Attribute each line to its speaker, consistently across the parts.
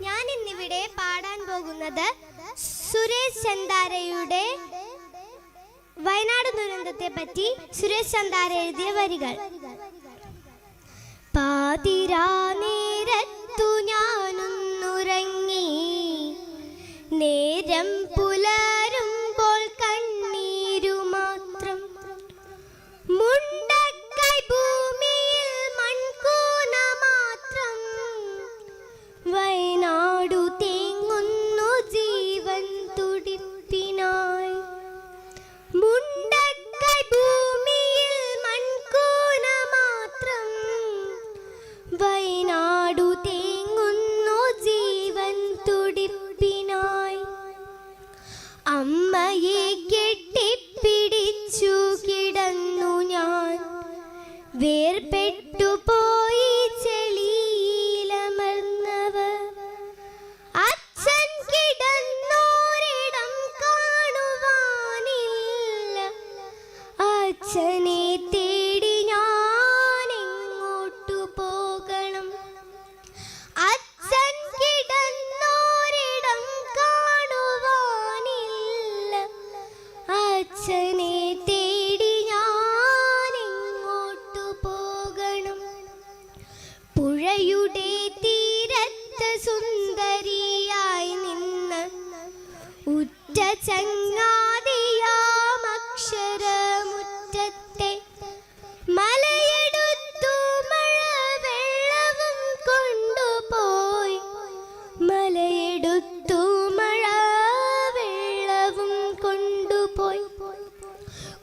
Speaker 1: ഞാൻ ഇന്നിവിടെ പാടാൻ പോകുന്നത് സുരേഷ് ചന്ദാരയുടെ വയനാട് ദുരന്തത്തെ പറ്റി സുരേഷ് ചന്ദാര എഴുതിയ വരികൾ. പാതിരാ വേർപെട്ടു പുഴയുടെ തീരത്ത് സുന്ദരിയായി നിന്ന് ഉറ്റ ചങ്ങാതിയാം അക്ഷരമുറ്റത്തെ മലയെടുത്തു മഴ വെള്ളവും കൊണ്ടുപോയി. മലയെടുത്തു മഴ വെള്ളവും കൊണ്ടുപോയി.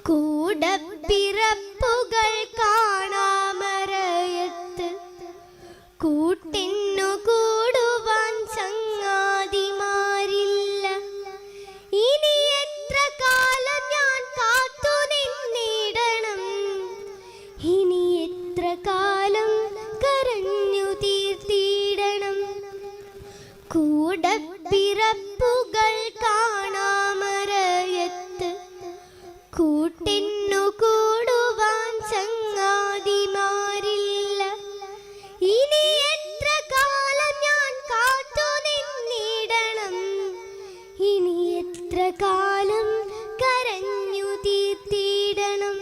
Speaker 1: കൂടപ്പിറപ്പുകൾ കൂട്ടിന്നു കൂടുവാൻ ചങ്ങാതിമാരില്ല. ഇനി എത്ര കാലം ഞാൻ കാത്തു നിന്നിടണം? ഇനി എത്ര കാലം കരഞ്ഞു തീർത്തിടണം? കൂടപ്പിറപ്പുകൾ കാണാമറയത്ത് എത്ര കാലം കരഞ്ഞു തീർത്തിടണം.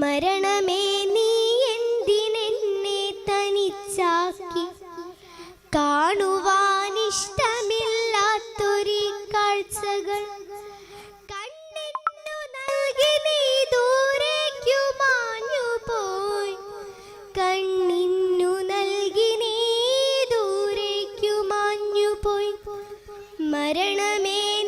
Speaker 1: മരണമേ നീ എന്തിനെന്നെ തനിച്ചാക്കി? കാണുവാനിഷ്ടമില്ലാത്തൊരു കാഴ്ചകൾ. കണ്ണിന്നു നീ മാഞ്ഞു കണ്ണിന്നു നീ മാഞ്ഞു മരണമേ